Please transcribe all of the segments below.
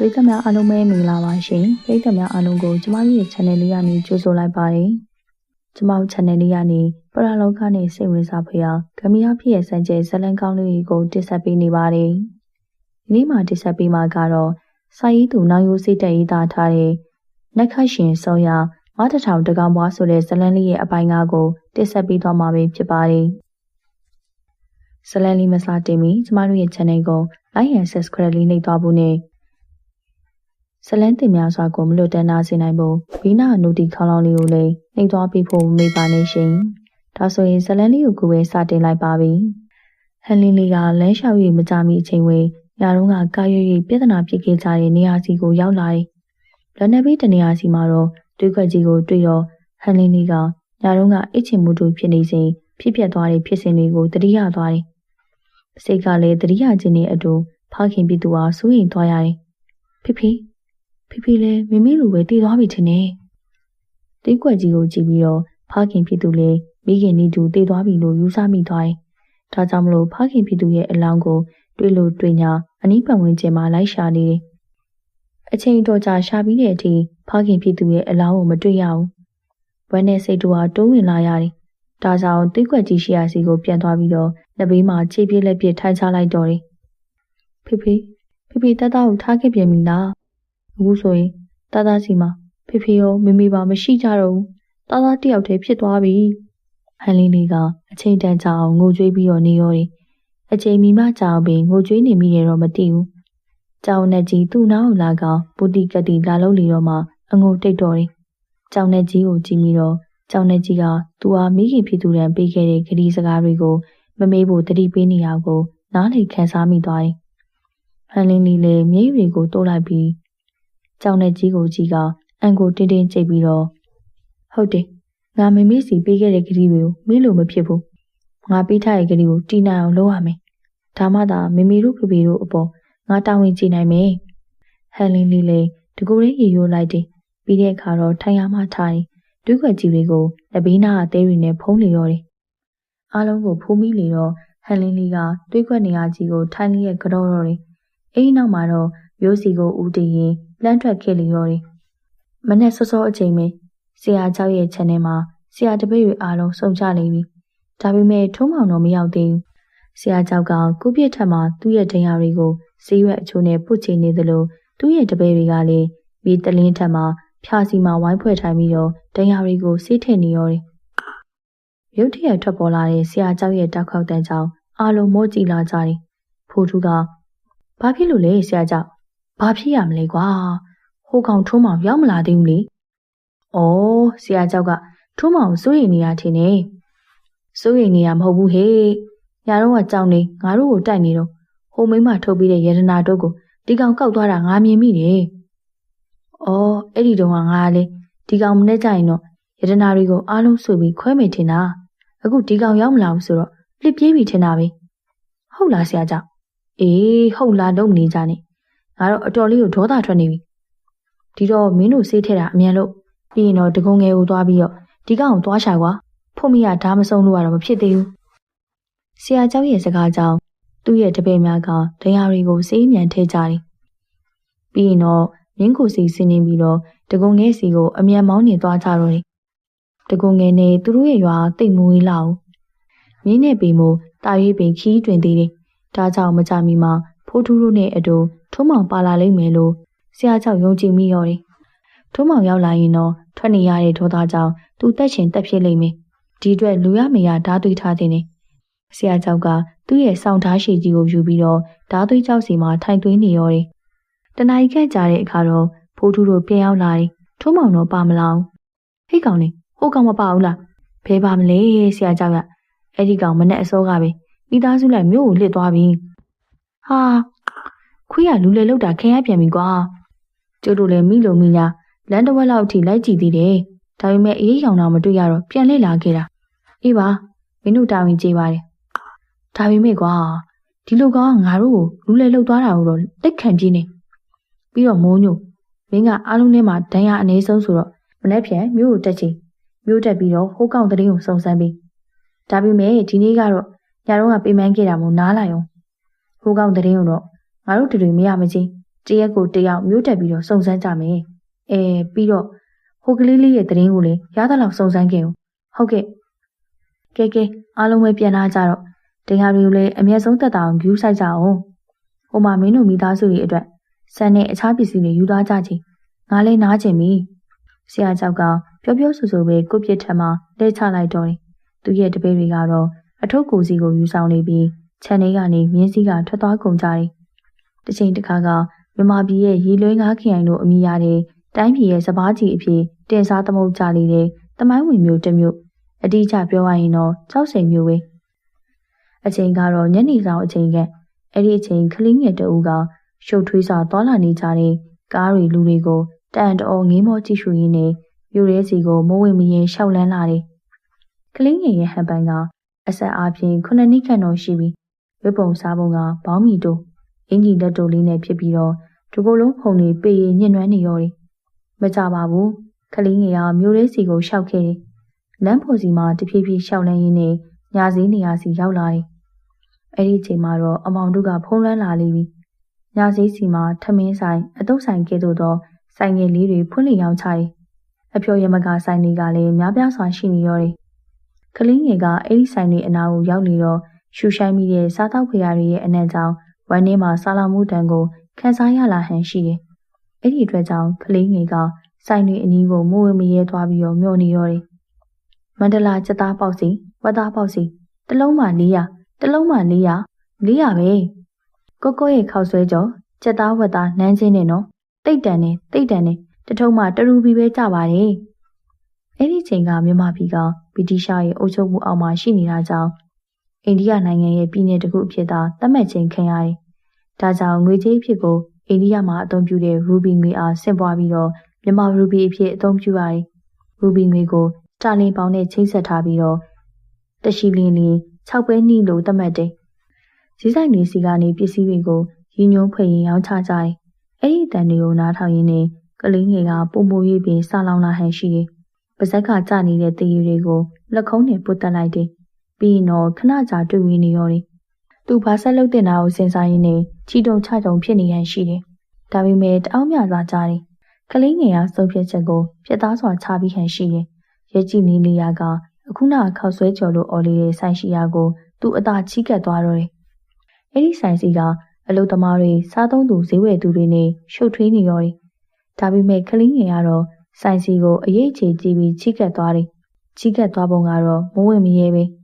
ပရိသတ်များအားလုံးပဲမင်္ဂလာပါရှင်ပရိသတ်များအားလုံးကိုကျမတို့ရဲ့ channel လေးကနေကြိုဆိုလိုက်ပါတယ်ကျမတို့ channel လေးကနေပရလောကနဲ့စိတ်ဝင်စားဖွယ်ရာဂမီယာဖြစ်ရဲ့စံကျဲဇလန်ကောင်းလေးကိုတင်ဆက်ပေးနေပါတယ်ဒီနေ့မှာတင်ဆက်ပေးမှာကတော့စာရေးသူနောင်ရိုးစိတ်တက်ရေးသားထားတဲ့နက်ခတ်ရှင်ဆောရမတထောင်တကောင်ပွားဆိုတဲ့ဇလန်လေးရဲ့အပိုင်းငါးကိုတင်ဆက်ပေးသွားမှာပဲဖြစ်ပါတယ်ဇလန်လေးမစားတင်မီကျမတို့ရဲ့ channel ကို like and subscribe လေးနှိပ်သွားဖို့နဲ့ ဇလန်းတင်များစွာကိုမလွတ်တမ်းနာစေနိုင်ဖို့ဘီနာနိုတီခေါင်းလောင်းလေးကိုလည်းနှိပ်သွားပေးဖို့မေ့ပါနေရှင်။ဒါဆိုရင်ဇလန်းလေးကိုကိုယ်ပဲစတင်လိုက်ပါပြီ။ဟန်လင်းလေးကလမ်းလျှောက်၍မကြမီအချိန်ဝေးညတုန်းကကာရွရွပြဿနာဖြစ်ခဲ့ကြတဲ့နေရာစီကိုရောက်လာတယ်။လက်နေပြီးတနေရာစီမှာတော့တွေးခွက်ကြီးကိုတွေ့တော့ဟန်လင်းလေးကညတုန်းကအစ်ချင်မှုတို့ဖြစ်နေစဉ်ဖြစ်ပျက်သွားတဲ့ဖြစ်စဉ်တွေကိုတတိယသွားတယ်။စိတ်ကလည်းတတိယခြင်းနဲ့အတူဖခင်ပြည်သူအားစိုးရင်သွားရတယ်။ဖိဖိ ဖေဖေလည်းမမေလိုပဲတည်သွားပြီထင်တယ်။တိတ်ကွက်ကြီးကိုကြည့်ပြီးတော့ဖခင်ဖြစ်သူလည်းမိခင်နေသူတည်သွားပြီလို့ယူဆမိသွားတယ်။ဒါကြောင့်မလို့ဖခင်ဖြစ်သူရဲ့အလောင်းကိုတွေ့လို့တွေ့ညာအနီးပတ်ဝန်းကျင်မှာလိုက်ရှာနေတယ်။အချိန်တော်ကြာရှာပြီးတဲ့အထိဖခင်ဖြစ်သူရဲ့အလောင်းကိုမတွေ့ရဘူး။ဝမ်းနဲ့စိတ်တူဟာတိုးဝင်လာရတယ်။ဒါကြောင့်တိတ်ကွက်ကြီးရှိရာစီကိုပြန်သွားပြီးတော့လက်ဘေးမှာခြေပြည့်လက်ပြည့်ထိုင်ချလိုက်တော့တယ်။ဖေဖေဖေဖေတတ်တာကိုထားခဲ့ပြန်ပြီလား အခုဆိုရင်တာတာစီမှာဖေဖေရောမေမေပါမရှိကြတော့ဘူးတာတာတယောက်တည်းဖြစ်သွားပြီဟန်လင်းလေးကအချိန်တန်ကြာအောင်ငိုကြွေးပြီးတော့နေရောတယ်အချိန်မီမှကြာအောင်ပင်ငိုကြွေးနေမိရတော့မသိဘူးကြောင်နဲ့ကြီးသူ့နောက်လာကပူတီကတိလာလုံးလီတော့မှအငိုတိတ်တော်တယ်ကြောင်နဲ့ကြီးကိုကြည့်ပြီးတော့ကြောင်နဲ့ကြီးကသူဟာမိခင်ဖြစ်သူတန်းပေးခဲ့တဲ့ခရီးစကားတွေကိုမမေးဖို့တတိပေးနေရကိုနားလေခံစားမိသွားတယ်ဟန်လင်းလေးလည်းမြိတ်တွေကိုတိုးလိုက်ပြီး ကြောင်တဲ့ကြီးကိုကြီးကအန်ကိုတင်းတင်းကြိတ်ပြီးတော့ဟုတ်တယ်ငါမမေ့စီပေးခဲ့တဲ့ကလေးတွေကိုမေ့လို့မဖြစ်ဘူးငါပေးထားတဲ့ကလေးကိုတီးနိုင်အောင်လုပ်ရမယ်ဒါမှသာမမေတို့ဖေဖေတို့အပေါ်ငါတာဝန်ကြည့်နိုင်မယ်ဟန်လင်းလေးလေးတကူလေးရေရိုးလိုက်တယ်ပြီးတဲ့အခါတော့ထိုင်ရမှထားတယ်တွေးခွက်ကြီးတွေကိုလက်ဘေးနားအသေးတွေနဲ့ဖုံးနေတော့တယ်အားလုံးကိုဖိုးမိလေတော့ဟန်လင်းလေးကတွေးခွက်နေရာကြီးကိုထိုင်လေးရဲ့ကြောတော့တယ်အဲဒီနောက်မှာတော့မျိုးစီကိုဦးတည်ရင် လမ်းထွက်ခဲ့လေရောတယ်။မနဲ့စောစောအချိန်ပဲဆရာเจ้าရဲ့ channel မှာဆရာတပည့်တွေအားလုံးစုံကြနေပြီ။ဒါပေမဲ့ထုံးမောင်တော့မရောက်သေးဘူး။ဆရာเจ้าကကုပြစ်ထက်မှာသူ့ရဲ့ဒဏ်ရာတွေကိုဈေးရွက်အချိုးနဲ့ပုတ်ချနေသလိုသူ့ရဲ့တပည့်တွေကလည်းမိတလင်းထက်မှာဖြာစီမှာဝိုင်းဖွဲ့ထိုင်ပြီးတော့ဒဏ်ရာတွေကိုဆေးထည့်နေရောတယ်။ရုတ်တရက်ထွက်ပေါ်လာတဲ့ဆရာเจ้าရဲ့တောက်ခေါက်တန်းကြောင့်အားလုံးမောကြည့်လာကြတယ်။ဖိုးထူးကဘာဖြစ်လို့လဲဆရာเจ้า ။ဘာဖြစ်ရမလဲကွာ။ဟိုကောင်ထုံးမောင်ရောက်မလာသေးဘူးလေ။အော်ဆရာကျောက်ကထုံးမောင်စိုးရိမ်နေရထင်တယ်။စိုးရိမ်နေရမဟုတ်ဘူးဟေ့။ညာတော့ကကြောင်နေငါတို့ကိုတိုက်နေတော့ဟိုမိမထုတ်ပြီးတဲ့ယတနာတို့ကိုဒီကောင်ကောက်သွားတာငါမြင်မိတယ်။အော်အဲ့ဒီတော့ငါလေဒီကောင်မနဲ့ကြရင်တော့ယတနာတွေကိုအားလုံးဆွေပြီးခွဲမယ်ထင်တာ။အခုဒီကောင်ရောက်မလာဘူးဆိုတော့လစ်ပြေးပြီထင်တာပဲ။ဟုတ်လားဆရာကျောက်။အေးဟုတ်လားတော့မနေကြနဲ့ ငါတော့အတော်လေးကိုဒေါသထွက်နေပြီဒီတော့မင်းတို့ဆေးထည့်တာအမြန်လို့ပြီးရင်တော့တကုံငယ်ကိုသွားပြီးတော့ဒီကောင်ကိုသွားရှာကွာဖို့မိရဓာမဆုံးလို့ကတော့မဖြစ်သေးဘူးဆရာเจ้าရဲ့စကားကြောင့်သူ့ရဲ့တပည့်များကတရားတွေကိုစေးမြန်ထဲကြတယ်ပြီးရင်တော့မင်းကိုစီစင်းနေပြီးတော့တကုံငယ်စီကိုအမြန်မောင်းနေသွားကြတော့တယ်တကုံငယ်နဲ့သူတို့ရဲ့ရွာတိတ်မွေးလာအောင်မြင်းနဲ့ပေမို့တာရွေးပင်ခီးတွင်သေးတယ်ဒါကြောင့်မကြမီမှာ ဖိုးထူးတို့နဲ့အတူထုံးမောင်ပါလာလိမ့်မယ်လို့ဆရာကြောင့်ယုံကြည်မိရောတယ်။ထုံးမောင်ရောက်လာရင်တော့ထွက်နေရတဲ့ဒေါသကြောင့်သူတက်ချင်တက်ဖြစ်လိမ့်မယ်။ဒီအတွက်လူရမရဓာသွေးထားတဲ့နေ။ဆရာကြောက်ကသူ့ရဲ့စောင့်ထားရှိကြီးကိုယူပြီးတော့ဓာသွေးကြောက်စီမှာထိုင်သွင်းနေရောတယ်။တနင်္ဂနွေခန့်ကြာတဲ့အခါတော့ဖိုးထူးတို့ပြန်ရောက်လာတယ်။ထုံးမောင်တော့ပါမလား။ဟိတ်ကောင်နေဟိုကောင်မပါဘူးလား။ဘဲပါမလဲဆရာကြောက်ကအဲ့ဒီကောင်မနဲ့အစောကပဲမိသားစုလိုက်မြို့ကိုလစ်သွားပြီ။ ဟာခွေးကလူလေလောက်တာခင်ရပြန်ပြီကွာကျို့တို့လည်းမိလိုမိညာလမ်းတစ်ဝက်လောက်အထိလိုက်ကြည့်သေးတယ်ဒါပေမဲ့အေးရောင်တော့မတွေ့ရတော့ပြန်လှည့်လာခဲ့တာအေးပါမင်းတို့တာဝန်ကျေးပါတယ်ဒါပေမဲ့ကွာဒီလိုကောင်ကငါတို့ကိုလူလေလောက်သွားတာကိုတော့လက်ခံပြင်းနေပြီးတော့မိုးညိုမင်းကအားလုံးထဲမှာဒဏ်ရာအနေဆုံးဆိုတော့မနေ့ပြန်မြို့ကိုတက်ချင်မြို့တက်ပြီးတော့ဟိုးကောင်တရင်ကိုစုံစမ်းပြီးဒါပေမဲ့ဒီနေ့ကတော့ညတော့ကပေးမန်းခဲ့တာမို့နားလိုက်အောင် ဟိုးကောင်တရင်ကိုတော့ငါတို့တူတူမရမချင်းတတရက်ကိုတယောက်မျိုးတက်ပြီးတော့စုံစမ်းကြမယ်အဲပြီးတော့ဟိုကလေးလေးရဲ့တရင်ကိုလည်းရသလောက်စုံစမ်းခဲ့ဦးဟုတ်ကဲ့ကဲကဲအားလုံးပဲပြန်လာကြတော့တရားတွေကိုလည်းအမျက်ဆုံးသက်သာအောင်ယူဆိုင်ကြအောင်ဟိုမှာမင်းတို့မိသားစုတွေအတွက်ဆန်နဲ့အခြားပစ္စည်းတွေယူသွားကြချင်ငါလည်းနားချင်ပြီဆရာကြောက်ကပြောပြောဆိုဆိုပဲကိုပြစ်ထက်မှလဲချလိုက်တော့တယ်သူရဲ့တပည့်တွေကတော့အထုပ်ကိုစီကိုယူဆောင်နေပြီး ခြံထဲကနေမြင်းစည်းကထွက်သွားကုန်ကြတယ်တစ်ချိန်တစ်ခါကမြန်မာပြည်ရဲ့ရေလွှဲငါးခရိုင်တို့အမိရတဲ့တိုင်းပြည်ရဲ့စပားကြီးအဖြစ်တင်စားသမုတ်ကြလေးတဲ့တမိုင်းဝင်မျိုးတစ်မျိုးအတိအကျပြောရရင်တော့ကြောက်စိမ်မျိုးပဲအချိန်ကတော့ညနေဆောင်အချိန်ကအဲ့ဒီအချိန်ကလေးငယ်တအူးကရှုပ်ထွေးစွာသွာလာနေကြတဲ့ကားတွေလူတွေကိုတန်တော်ငေးမောကြည့်ရှုရင်းနဲ့မြို့ရဲစီကိုမဝင်မရင်ရှောက်လန်းလာတယ်။ကလေးငယ်ရဲ့ဟန်ပန်ကအဆက်အားဖြင့်ခုနှစ်နှစ်ခန့်တော့ရှိပြီ။ ဝိပုံစားပုံကဘောင်းမီတို့အင်ကြီးလက်တို့လေးနဲ့ဖြစ်ပြီးတော့ဒီကိုယ်လုံးဖုန်တွေပေရင်ညှဉ်းနှွမ်းနေရောတယ်။မကြပါဘူး။ကလေးငယ်ကမြို့ရဲစီကိုရှောက်ခဲ့တယ်။လမ်းပေါ်စီမှာတဖြည်းဖြည်းရှောက်လန်းရင်းနဲ့ညာစည်းနေရာစီရောက်လာတယ်။အဲ့ဒီအချိန်မှာတော့အမောင်တို့ကဖုံးလွှမ်းလာလိမ့်ပြီ။ညာစည်းစီမှာထမင်းဆိုင်အတုပ်ဆိုင်ကဲ့သို့သောဆိုင်ငယ်လေးတွေဖွင့်လှစ်ရောင်းချတယ်။အဖျော်ရမကဆိုင်တွေကလည်းများပြားစွာရှိနေရောတယ်။ကလေးငယ်ကအဲ့ဒီဆိုင်တွေအနာကိုရောက်နေတော့ ရှူဆိုင်မိတဲ့စားတောက်ဖရာတွေရဲ့အနံ့ကြောင့်ဝမ်းထဲမှာဆာလာမှုတန်ကိုခံစားရလာဟန်ရှိတယ်။အဲ့ဒီအတွက်ကြောင့်ကလေးငယ်ကဆိုင်တွေအနီးကိုမိုးဝဲမရဲသွားပြီးတော့မျောနေရောတယ်။မန္တလာစက်သားပေါက်စီဝတ်သားပေါက်စီတလုံးမှ400တလုံးမှ400 400ပဲ။ကိုကိုရဲ့ခောက်ဆွဲကြောစက်သားဝတ်သားနန်းချင်းနဲ့နော်တိတ်တန်နဲ့တိတ်တန်နဲ့တထုံမှတရူပီပဲကြပါတယ်။အဲ့ဒီချိန်ကမြန်မာပြည်ကဗြိတိရှရဲ့အုပ်ချုပ်မှုအောက်မှာရှိနေတာကြောင့် အိန္ဒိယနိုင်ငံရဲ့ပြည်နယ်တစ်ခုအဖြစ်သာသတ်မှတ်ခြင်းခံရတယ်။ဒါကြောင့်ငွေကြေးအဖြစ်ကိုအိန္ဒိယမှာအသုံးပြုတဲ့ရူဘီငွေအားဆင့်ပွားပြီးတော့မြန်မာရူဘီအဖြစ်အသုံးပြုရတယ်။ရူဘီငွေကိုစတာလင်ပေါင်နဲ့ချိတ်ဆက်ထားပြီးတော့တရှိလင်းလင်း6ပဲနှီးလို့သတ်မှတ်တယ်။ဈေးဆိုင်တွေစီကနေပစ္စည်းတွေကိုရည်ညွှန်းဖွင့်ရင်ရောင်းချကြတယ်အဲ့ဒီအတန်တွေကိုနားထောင်ရင်းနဲ့ကလေးငယ်ကပုံမူရေးပြီးဆာလောင်လာဟန်ရှိတယ်။ပါဇက်ကကြနေတဲ့တည်ရည်တွေကိုလက်ခုံးနဲ့ပုတ်တက်လိုက်တယ်။ ပြီးရင်တော့ခဏကြာတွေ့ဝေးနေရောတယ်။သူဘာဆက်လုပ်တင်တာကိုစဉ်းစားရင်းနဲ့ချီတုံချတုံဖြစ်နေရန်ရှိတယ်။ဒါပေမဲ့တအောင်မြစွာကြားတယ်။ကလေးငယ်ကစုပ်ဖြတ်ချက်ကိုပြတ်သားစွာချပြီးဟန်ရှိတယ်။ရဲကြည့်နေလျာကအခုနခောက်ဆွဲကြော်လို့အော်လေးရဲ့ဆိုင်ရှိရာကိုသူ့အသာချီးကပ်သွားတော့တယ်။အဲ့ဒီဆိုင်စီကအလုသမားတွေစားသုံးသူဈေးဝယ်သူတွေနဲ့ရှုပ်ထွေးနေရောတယ်။ဒါပေမဲ့ကလေးငယ်ကတော့ဆိုင်စီကိုအရေးချေကြည့်ပြီးချိကတ်သွားတယ်။ချိကတ်သွားပုံကတော့မဝင်မရဲပဲ။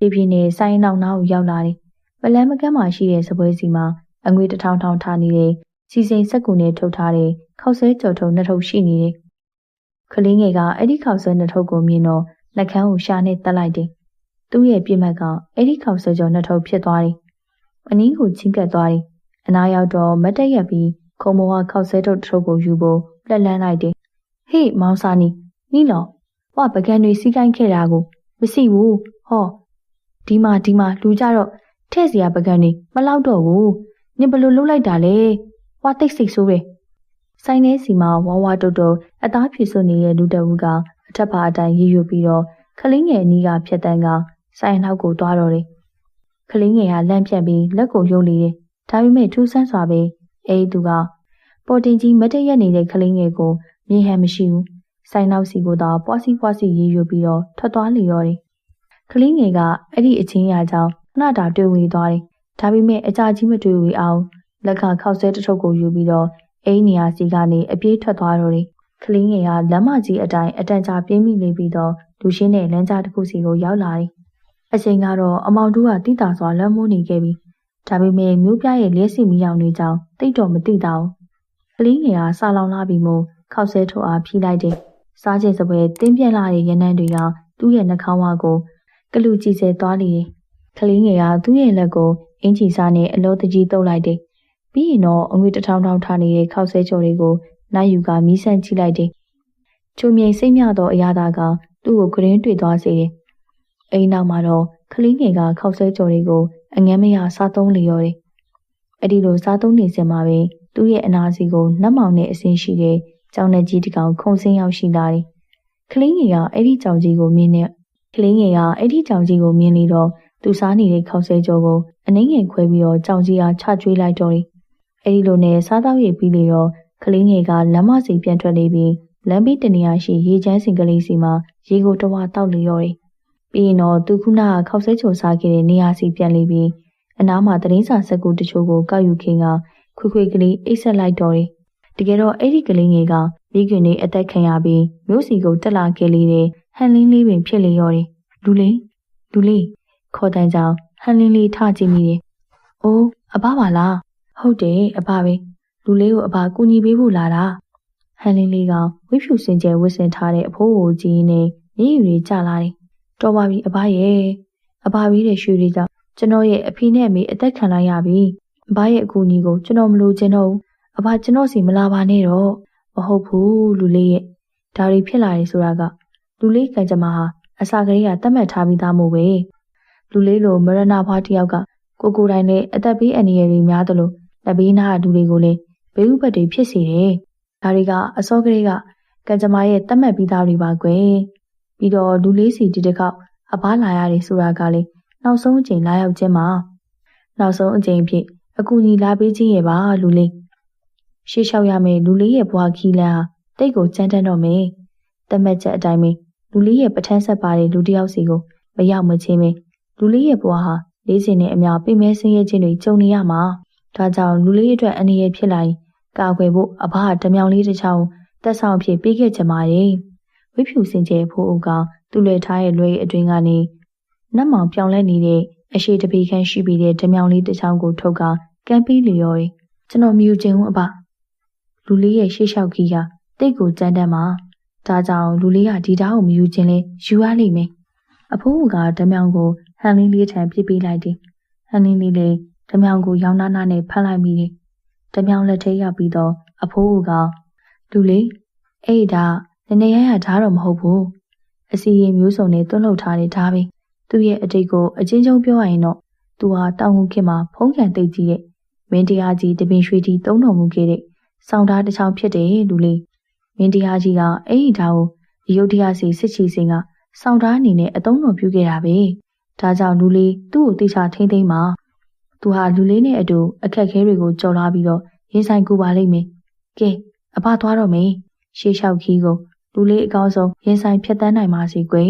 ပြပြနဲ့ဆိုင်နောက်နောက်ရောက်လာတယ်။ပလန်မကမ်းမှာရှိတဲ့စပွဲစီမှာအငွေတထောင်ထောင်ထားနေတဲ့စီစိန်စက်ကူနဲ့ထုတ်ထားတဲ့ခောက်ဆွဲကြော်ထုံနှစ်ထုပ်ရှိနေတယ်။ကလေးငယ်ကအဲ့ဒီခောက်ဆွဲနှစ်ထုပ်ကိုမြင်တော့နှကန်းကိုရှာနဲ့တက်လိုက်တယ်။သူ့ရဲ့ပြစ်မှတ်ကအဲ့ဒီခောက်ဆွဲကြော်နှစ်ထုပ်ဖြစ်သွားတယ်အနည်းကိုချင်းကပ်သွားတယ်။အနာရောက်တော့မတ်တက်ရက်ပြီးခုံမောကခောက်ဆဲထုတ်ထုတ်ကိုယူဖို့လက်လန်းလိုက်တယ်။ဟေးမောင်စာနီနီလောဝပကံတွေစီးကိုင်းခဲ့တာကိုမရှိဘူး။ဟော ဒီမှာဒီမှာလူကြတော့ထဲ့စရာပကံတွေမလောက်တော့ဘူး။နင်ဘလို့လှုပ်လိုက်တာလဲ။ဝါတိတ်စိတ်ဆိုးတယ်။ဆိုင်ထဲစီမှာဝါဝါတုတ်တုတ်အသားဖြူစွနေတဲ့လူတအုပ်ကအထက်ပါအတိုင်းရည်ရွယ်ပြီးတော့ခလင်းငယ်အနီးကဖြတ်တန်းကဆိုင်နောက်ကိုသွားတော့တယ်ကလေးငယ်ကလန့်ပြတ်ပြီးလက်ကိုယုံနေတယ်။ဒါပေမဲ့ထူးဆန်းစွာပဲအဲဒီသူကပေါ်တင်ကြီးမတည့်ရက်နေတဲ့ကလေးငယ်ကိုမြင်ဟန်မရှိဘူး။ဆိုင်နောက်စီကိုသာပွားစီပွားစီရေးရွပြီးတော့ထွက်သွားလေရောတယ်။ ကလေးငယ်ကအဲ့ဒီအချင်းရာကြောင့်ခဏတာတွေ့ဝေသွားတယ်။ဒါပေမဲ့အကြကြီးမတွေ့ဝေအောင်လက်ကခောက်ဆဲတထုပ်ကိုယူပြီးတော့အိမ်နေရာစီကနေအပြေးထွက်သွားတော့တယ်။ကလေးငယ်ကလမ်းမကြီးအတိုင်းအတန်ကြာပြင်းမိနေပြီးတော့လူရှင်းတဲ့လမ်းကြားတစ်ခုစီကိုရောက်လာတယ်အချိန်ကတော့အမောင်တို့ကတိတာစွာလွှမ်းမိုးနေခဲ့ပြီ။ဒါပေမဲ့မျိုးပြရဲ့လက်စီမီယောင်တွေကြောင့်တိတ်တော့မသိတာဘူး။ကလေးငယ်ကဆာလောင်လာပြီးမှခောက်ဆဲထိုးအားဖြီးလိုက်တယ်။စားချင်စပွဲတင်းပြက်လာတဲ့ရနံ့တွေကသူ့ရဲ့နှာခေါင်းဝါကို ကလူကြည့်စဲသွားလေတယ်။ကလေးငယ်ကသူ့ရဲ့လက်ကိုအင်ချီစားနဲ့အလောတကြီးတုပ်လိုက်တယ်။ပြီးရင်တော့အငွေတထောင်ထောင်ထားနေတဲ့ခောက်ဆဲကြော်တွေကိုနိုင်ယူကမီးဆန့်ကြည့်လိုက်တယ်။ချုံမြိန်စိတ်မြသောအရာသာကသူ့ကိုဂရင်းတွေ့သွားစေတယ်အိမ်နောက်မှာတော့ကလေးငယ်ကခောက်ဆွဲကြော်တွေကိုအငမ်းမရစားသုံးလျော်တယ်။အဲ့ဒီလိုစားသုံးနေစမှာပဲသူ့ရဲ့အနာစီကိုနှက်မောင်နဲ့အစင်းရှိတဲ့ကြောင်နဲ့ကြီးတစ်ကောင်ခုံစင်းရောက်ရှိလာတယ်။ကလေးငယ်ကအဲ့ဒီကြောင်ကြီးကိုမြင်နေ ကလေးငယ်ကအဲ့ဒီကြောင်ကြီးကိုမြင်လေတော့သူစားနေတဲ့ခောက်ဆွဲကြော်ကိုအနှိမ့်ငယ်ခွဲပြီးတော့ကြောင်ကြီးအားချကျွေးလိုက်တော့တယ်အဲဒီလိုနဲ့စားသောက်ရည်ပြီးလေတော့ကလေးငယ်ကလမ်းမစီပြန်ထွက်နေပြီးလမ်းဘေးတနေရာရှိရေချမ်းစင်ကလေးစီမှာရေကိုတဝါတောက်လျော်တယ်။ပြီးရင်တော့သူခုနကခောက်ဆဲချိုစားခဲ့တဲ့နေရာစီပြန်လေပြီးအနားမှာသတင်းစာစက်ကူတချို့ကိုကောက်ယူခင်းကခွေခွေကလေးအိတ်ဆက်လိုက်တော့တယ်။ တကယ်တော့အဲ့ဒီကလေးငယ်ကမိခင်နေအသက်ခံရပြီးမြို့စီကိုတက်လာခဲ့လေတဲ့ဟန်လင်းလေးပင်ဖြစ်လေရော်တယ်။လူလေးလူလေးခေါ်တန်းကြောင်ဟန်လင်းလေးထကြည့်မိတယ်။အိုးအဘပါလား။ဟုတ်တယ်အဘပဲ။လူလေးကိုအဘကူညီပေးဖို့လာတာ။ဟန်လင်းလေးကဝိဖြူစင်ကျဲဝစ်စင်ထားတဲ့အဖိုးကိုကြည့်နေမျက်ရည်တွေကျလာတယ်။တော်ပါပြီအဘရဲ့။အဘပြီးတဲ့ရွှေလေးကြောင့်ကျွန်တော်ရဲ့အဖေနဲ့အမေအသက်ခံလိုက်ရပြီ။အဘရဲ့အကူအညီကိုကျွန်တော်မလိုချင်တော့ဘူး။ အဘကျွန်တော်စီမလာပါနဲ့တော့။မဟုတ်ဘူးလူလေးရဲ့။ဒါတွေဖြစ်လာတယ်ဆိုတာကလူလေးကံကြမ္မာဟာအစာကလေးကတတ်မှတ်ထားပြီးသားမို့ပဲ။လူလေးလိုမရဏဘွားတစ်ယောက်ကကိုကိုတိုင်းနဲ့အသက်ဘေးအန္တရာယ်တွေများသလိုလက်ဘေးနားလူတွေကိုလည်းဘေးဥပတ်တွေဖြစ်စေတယ်။ဒါတွေကအစောကလေးကကံကြမ္မာရဲ့တတ်မှတ်ပြီးသားတွေပါကွယ်။ပြီးတော့လူလေးစီဒီတစ်ခေါက်အဘလာရတယ်ဆိုတာကလည်းနောက်ဆုံးအချိန်လာရောက်ခြင်းမှာနောက်ဆုံးအချိန်ဖြစ်အကူကြီးလာပေးခြင်းရဲ့ပါလူလေး ရှေ့လျှောက်ရမယ်လူလေးရဲ့ဘွားခီးလန်းဟာတိတ်ကိုကြမ်းတမ်းတော့မယ်တမက်ချက်အတိုင်းပဲလူလေးရဲ့ပထန်းဆက်ပါတဲ့လူတစ်ယောက်စီကိုမရောက်မချင်းပဲလူလေးရဲ့ဘွားဟာလေးစင်နဲ့အများပြိမဲဆင်းရဲခြင်းတွေကြုံနေရမှာဒါကြောင့်လူလေးအတွက်အနေရဖြစ်လာရင်ကာကွယ်ဖို့အဘဟာဓမြောင်လေးတစ်ချောင်းတက်ဆောင်ဖြစ်ပေးခဲ့ကြပါရဲ့ဝိဖြူစင်ကျဲဖို့အုပ်ကသူ့လွယ်ထားရဲ့လွယ်အတွင်းကနေနတ်မောင်ပြောင်းလဲနေတဲ့အရှိတပီခန့်ရှိပြီးတဲ့ဓမြောင်လေးတစ်ချောင်းကိုထုတ်ကကမ်းပေးလျော်တယ်ကျွန်တော်မြူခြင်းဦးအဘ လူလေးရဲ့ရှေ့လျှောက်ကြီးကတိတ်ကိုကြမ်းတမ်းမှာဒါကြောင့်လူလေးကဒီသားကိုမယူခြင်းလဲယူရလိမ့်မယ်အဖိုးကဓမြောင်ကိုဟန်လင်းလေးထံပြစ်ပေးလိုက်တယ်ဟန်လင်းလေးလည်းဓမြောင်ကိုရောင်းနာနာနဲ့ဖမ်းလိုက်မိတယ်ဓမြောင်လက်ထဲရောက်ပြီးတော့အဖိုးကလူလေးအဲ့ဒါနည်းနည်းရရဓာတ်တော့မဟုတ်ဘူးအစီရင်မျိုးစုံနဲ့တွန်းလှုပ်ထားတဲ့ဓာတ်ပဲသူ့ရဲ့အတိတ်ကိုအချင်းချင်းပြောရရင်တော့သူဟာတောင်ငူခေတ်မှာဖုံးကန်သိပ်ကြီးတဲ့မင်းတရားကြီးတပင်ရွှေကြီးသုံးတော်မူခဲ့တဲ့ စောင်းသားတစ်ချောင်းဖြစ်တယ်လူလေးမင်းတရားကြီးကအဲ့ဒီဓာတ်ကိုရုတ်တရားစီစစ်ချီစင်ကစောင်းသားအနေနဲ့အသုံးတော်ပြုခဲ့တာပဲဒါကြောင့်လူလေးသူ့ကိုတေချာထိမ့်သိမ့်မှာသူဟာလူလေးနဲ့အတူအခက်ခဲတွေကိုကြော်လာပြီးတော့ရင်ဆိုင်ကူပါလိမ့်မယ်ကဲအဖသွားတော့မယ်ရှေးလျှောက်ခီးကိုလူလေးအကောင်းဆုံးရင်ဆိုင်ဖြတ်တန်းနိုင်ပါစေကွယ်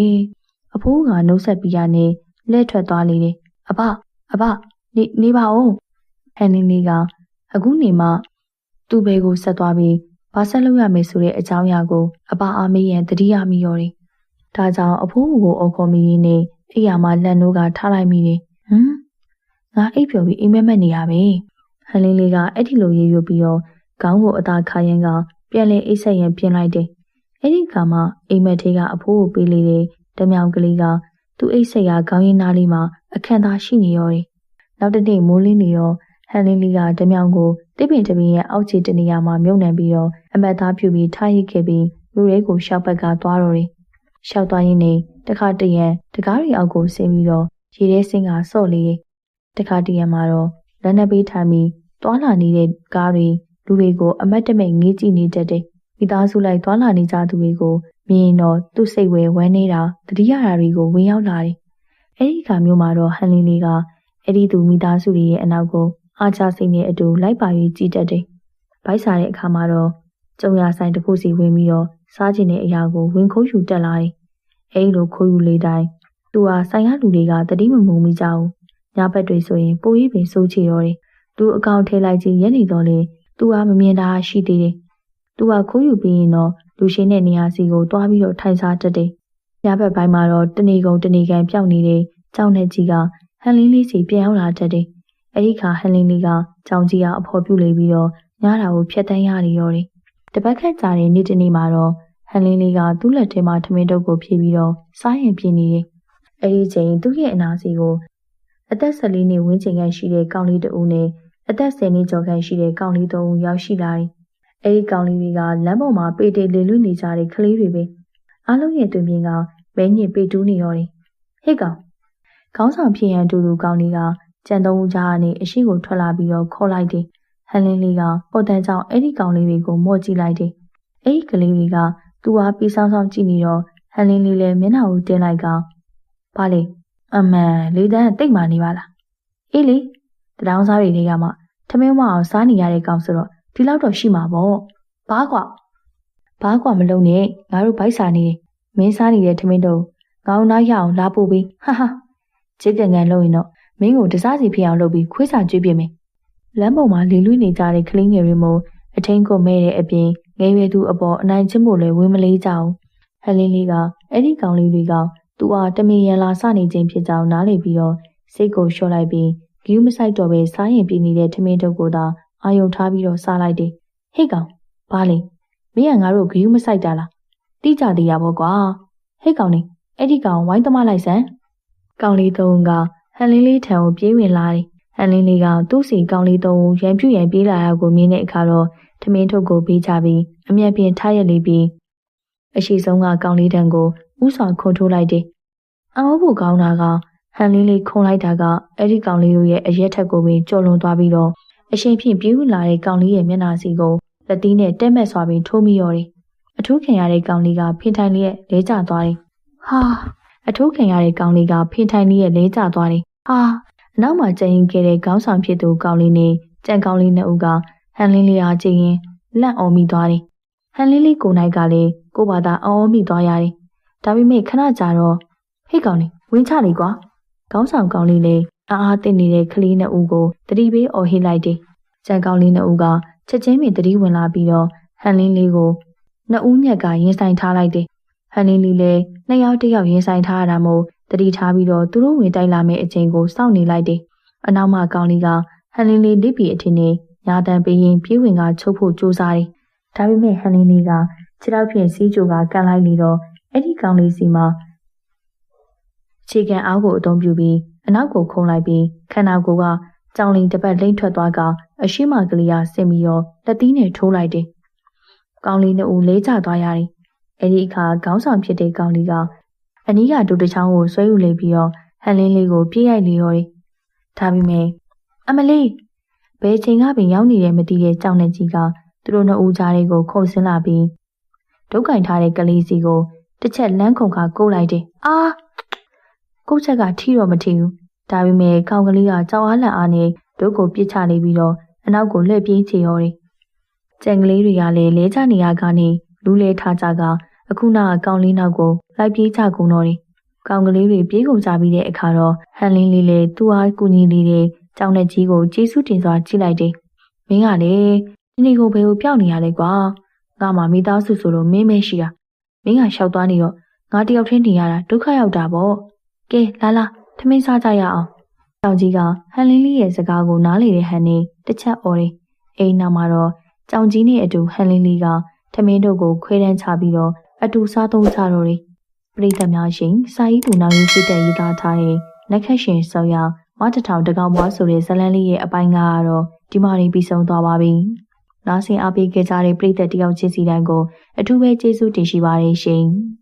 အဖိုးကနှုတ်ဆက်ပြီးရနေလက်ထွက်သွားလေတယ်အဖအဖနေနေပါဦးဟန်နီနီကအခုနေမှ သူ့ဘဲကိုဆက်သွားပြီးဘာဆက်လုပ်ရမယ်ဆိုတဲ့အကြောင်းအရာကိုအဖအားမေးရန်တတိယမိရောတယ်ဒါကြောင့်အဖိုးကိုအုပ်ခေါ်မိရင်းနဲ့အိယာမှာလက်နိုးကထားလိုက်မိတယ်ဟမ်ငါအိပ်ပျော်ပြီးအိမ်မက်မက်နေရပဲဟန်လင်းလေးကအဲ့ဒီလိုရေရွပြီးတော့ခေါင်းကိုအသာခါရန်ကပြန်လဲအိတ်ဆက်ရန်ပြင်လိုက်တယ်အဲ့ဒီခါမှာအိမ်မက်သေးကအဖိုးကိုပေးလေတဲ့တမြောင်ကလေးကသူ့အိတ်ဆက်ရခေါင်းရင်းသားလေးမှာအခန့်သားရှိနေရောတယ်နောက်တစ်နေ့မိုးလင်းနေတော့ ဟန်လင်းလေးကတမြောင်ကိုတိပင်တပင်ရဲ့အောက်ခြေတနေရာမှာမြုပ်နှံပြီးတော့အမတ်သားပြုပြီးထားရိတ်ခဲ့ပြီးလူရဲကိုရှောက်ဘက်ကသွားတော့တယ်ရှောက်သွားရင်းနဲ့တခါတရံတကားရီအောက်ကိုဆင်းပြီးတော့ရေထဲဆင်းကဆော့လေတခါတရံမှာတော့လက်နက်ပေးထိုင်ပြီးတွာလာနေတဲ့ကားတွေလူတွေကိုအမတ်တမဲ့ငေးကြည့်နေတတ်တယ်မိသားစုလိုက်တွာလာနေကြသူတွေကိုမြင်တော့သူ့စိတ်ဝဲဝမ်းနေတာတတိယရာတွေကိုဝင်ရောက်လာတယ်အဲ့ဒီခါမျိုးမှာတော့ဟန်လင်းလေးကအဲ့ဒီသူမိသားစုတွေရဲ့အနောက်ကို အားချစိတ်နဲ့အတူလိုက်ပါ၍ကြည်တတ်တယ်ဗိုက်စားတဲ့အခါမှာတော့ကျုံရဆိုင်တစ်ခုစီဝင်ပြီးတော့စားကျင်တဲ့အရာကိုဝင်ခိုးယူတက်လာတယ်အဲ့လိုခိုးယူလေတိုင်းသူဟာဆိုင်ရလူတွေကတတိမမုံမိကြဘူးညဘက်တွေဆိုရင်ပိုရေးပင်စိုးချေတော့တယ်သူအကောင်ထဲလိုက်ချင်းရက်နေတော့လေသူဟာမမြင်တာရှိသေးတယ်သူဟာခိုးယူပြီးရင်တော့လူရှင်းတဲ့နေရာစီကိုတွားပြီးတော့ထိုင်စားတတ်တယ်ညဘက်ပိုင်းမှာတော့တနေကုန်တနေကန်ပြောက်နေတဲ့ကြောင်နဲ့ကြီးကဟန်လင်းလေးစီပြန်ရောက်လာတတ်တယ် အဲ့ဒီခါဟန်လင်းလေးကကြောင်ကြီးကအဖော်ပြုတ်လေပြီးတော့ညတာကိုဖျက်တမ်းရနေရောတယ်တပတ်ခန့်ကြာတဲ့နေ့တနေ့မှာတော့ဟန်လင်းလေးကသူ့လက်ထဲမှာထမင်းတုပ်ကိုဖြည့်ပြီးတော့စားရင်ပြင်းနေတယ်။အဲဒီချိန်သူ့ရဲ့အနာစီကိုအသက်14နှစ်ဝန်းကျင်ခန့်ရှိတဲ့ကောင်လေးတဦးနဲ့အသက်10နှစ်ကျော်ခန့်ရှိတဲ့ကောင်လေးသုံးဦးရောက်ရှိလာတယ်။အဲဒီကောင်လေးတွေကလမ်းပေါ်မှာပေတေလေလွင့်နေကြတဲ့ကလေးတွေပဲ။အားလုံးရဲ့တွင်ပြင်ကမဲညစ်ပေတူးနေရောတယ်။ဟေ့ကောင်ခေါင်းဆောင်ဖြစ်ရန်တူတူကောင်လေးက ကြံသုံးဦးကြားကနေအရှိကိုထွက်လာပြီးတော့ခေါ်လိုက်တယ်။ဟန်လင်းလေးကပေါ်တန်ကြောင့်အဲ့ဒီကောင်လေးတွေကိုမော့ကြည့်လိုက်တယ်။အဲ့ဒီကလေးတွေကသူဟာပြီးဆောင်ဆောင်ကြည့်နေတော့ဟန်လင်းလေးလည်းမျက်နှာကိုတင်းလိုက်ကပါလေအမှန်လေးတန်းတိတ်မာနေပါလားအေးလေတရောင်းစားတွေတွေကမှထမင်းဝအောင်စားနေရတဲ့ကောင်ဆိုတော့ဒီလောက်တော့ရှိမှာပေါ့ဘာကွာဘာကွာမလုံးနဲ့ငါတို့ဗိုက်စာနေတယ်မင်းစားနေတဲ့ထမင်းတော့ငောင်းနားရအောင်လာပို့ပြီးဟာဟာချစ်ကန်ကန်လို့ရင်တော့ မင်းကိုတစားစီဖြစ်အောင်လုပ်ပြီးခွေးစာကျွေးပြမယ်လမ်းပေါ်မှာလေလွှင့်နေကြတဲ့ကလေးငယ်တွေမို့အထင်းကိုမဲ့တဲ့အပြင်ငယ်ရွယ်သူအပေါ်အနိုင်ချင်းမို့လည်းဝင်းမလေးကြအောင်ဟန်လင်းလေးကအဲ့ဒီကောင်လေးတွေကသူအားတမင်ရန်လာစနေခြင်းဖြစ်ကြောင်းနားလည်ပြီးတော့စိတ်ကိုလျှော့လိုက်ပြီးဂယူးမဆိုင်တော့ပဲစားရင်ပြင်းနေတဲ့ထမင်းတုပ်ကိုသာအာယုံထားပြီးတော့စားလိုက်တယ်ဟေ့ကောင်ဘာလဲမင်းကငါတို့ဂယူးမဆိုင်တာလားတိကြသေးရပါကွာဟေ့ကောင်နေအဲ့ဒီကောင်ဝိုင်းသမားလိုက်စမ်းကောင်လေးသုံးက ဟန်လင်းလေးထံကိုပြေးဝင်လာတယ်ဟန်လင်းလေးကသူ့စီကောင်လေးသုံးကိုရန်ပြူရန်ပြေးလာတာကိုမြင်တဲ့အခါတော့ထမင်းထုတ်ကိုပေးချပြီးအမျက်ပြင်းထားရက်လေးပြီးအရှိဆုံးကကောင်လေးတန်းကိုဥဆောင်ခွန်ထိုးလိုက်တယ်။အောက်ဖို့ကောင်းတာကဟန်လင်းလေးခုံလိုက်တာကအဲ့ဒီကောင်လေးတို့ရဲ့အရက်ထက်ကိုပင်ကြော်လွန်သွားပြီးတော့အရှင်ဖြင့်ပြေးဝင်လာတဲ့ကောင်လေးရဲ့မျက်နှာစီကိုလက်သီးနဲ့တက်မက်စွာပင်ထိုးမိရော်တယ်။အထူးခင်ရတဲ့ကောင်လေးကဖင်ထိုင်လေးရဲ့လဲကျသွားတယ်။ဟာအထူးခင်ရတဲ့ကောင်လေးကဖင်ထိုင်လေးရဲ့လဲကျသွားတယ်။ဟာ အနောက်မှာကျရင်ခဲ့တဲ့ခေါင်းဆောင်ဖြစ်သူကောင်လေးနဲ့ကြံကောင်လေးနှစ်ဦးကဟန်လင်းလေးအားကြည့်ရင်လန့်အော်မိသွားတယ်။ဟန်လင်းလေးကိုနိုင်ကလည်းကိုဘာသာအော်မိသွားရတယ်။ဒါပေမဲ့ခဏကြာတော့ဟိတ်ကောင်လေးဝင်းချလေကွာ။ခေါင်းဆောင်ကောင်လေးလည်းအားအားတင်နေတဲ့ကလေးနှစ်ဦးကိုတတိပေးအော်ဟစ်လိုက်တယ်။ကြံကောင်လေးနှစ်ဦးကချက်ချင်းပင်တတိဝင်လာပြီးတော့ဟန်လင်းလေးကိုနှစ်ဦးညက်ကရင်ဆိုင်ထားလိုက်တယ်။ဟန်လင်းလေးလည်းနှစ်ယောက်တစ်ယောက်ရင်ဆိုင်ထားရတာမို့ တတိထားပြီးတော့သူတို့ဝင်တိုက်လာမယ့်အချိန်ကိုစောင့်နေလိုက်တယ်။အနောက်မှာကောင်လေးကဟန်လင်းလေးလိပ်ပြီးအထင်နဲ့ညာတန်ပေးရင်ပြေးဝင်ကချုပ်ဖို့ကြိုးစားတယ်။ဒါပေမဲ့ဟန်လင်းလေးကခြေထောက်ဖြင့်စီးကြိုကကန်လိုက်နေတော့အဲ့ဒီကောင်လေးစီမှာခြေကန်အားကိုအသုံးပြုပြီးအနောက်ကိုခုံလိုက်ပြီးခန္ဓာကိုယ်ကကြောင်လင်တစ်ပတ်လိမ့်ထွက်သွားကအရှိမကလေးကဆင်ပြီးတော့လက်သီးနဲ့ထိုးလိုက်တယ်။ကောင်လေးနှစ်ဦးလေးကျသွားရတယ်။အဲ့ဒီအခါခေါင်းဆောင်ဖြစ်တဲ့ကောင်လေးက အနီးကဒုတချောင်းကိုဆွဲယူလိုက်ပြီးတော့ဟန်လင်းလေးကိုပြေးရိုက်လေရော်တယ်။ဒါပေမဲ့အမလေးဘယ်ချိန်ကပင်ရောက်နေတယ်မသိတဲ့ကြောင်နဲ့ကြီးကသူတို့နှစ်ဦးကြားတွေကိုခုန်ဆင်းလာပြီးဒုက္ကင်ထားတဲ့ကလေးစီကိုတစ်ချက်လမ်းခုန်ခါကိုလိုက်တယ်။အာကိုချက်ကထီတော့မထီဘူး။ဒါပေမဲ့ကောင်ကလေးကကြောင်အားလန့်အားနဲ့ဒုတ်ကိုပြစ်ချနေပြီးတော့အနောက်ကိုလှည့်ပြေးချေရော်တယ်။ကြံကလေးတွေကလည်းလဲချနေရကနေလူးလဲထားကြက အခုနောက်ကကောင်လေးနောက်ကိုလိုက်ပြေးချကုန်တော့တယ်။ကောင်ကလေးတွေပြေးကုန်ကြပြီးတဲ့အခါတော့ဟန်လင်းလေးလည်းသူ့အားကူညီနေတဲ့ကြောင်နဲ့ကြီးကိုကျေးဇူးတင်စွာကြည့်လိုက်တယ်။မင်းကလေဒီနေ့ကိုဘယ်ကိုပြောင်းနေရလဲကွာ။ငါမှမိသားစုဆိုလို့မင်းမရှိတာ။မင်းကလျှောက်သွားနေတော့ငါတယောက်ထင်းနေရတာဒုက္ခရောက်တာပေါ့။ကဲလာလာထမင်းစားကြရအောင်။ကြောင်ကြီးကဟန်လင်းလေးရဲ့စကားကိုနားလေတဲ့ဟန်နဲ့တစ်ချက်អော်တယ်။အိမ်နောက်မှာတော့ကြောင်ကြီးနဲ့အတူဟန်လင်းလေးကထမင်းတို့ကိုခွဲတန်းချပြီးတော့ အတူစားသုံးကြတော့တယ်။ပရိသတ်များရှင်စာရေးသူနောက်ရေးစိတ်တဲ့ရေးသားထားတဲ့နက်ခတ်ရှင်ဆော်ရမတထောင်တကောင်ဘွားဆိုတဲ့ဇလန်းလေးရဲ့အပိုင်းကတော့ဒီမှာနေပြီးဆုံးသွားပါပြီ။နားဆင်အားပေးခဲ့ကြတဲ့ပရိသတ်တယောက်ချင်းစီတိုင်းကိုအထူးပဲကျေးဇူးတင်ရှိပါတယ်ရှင်။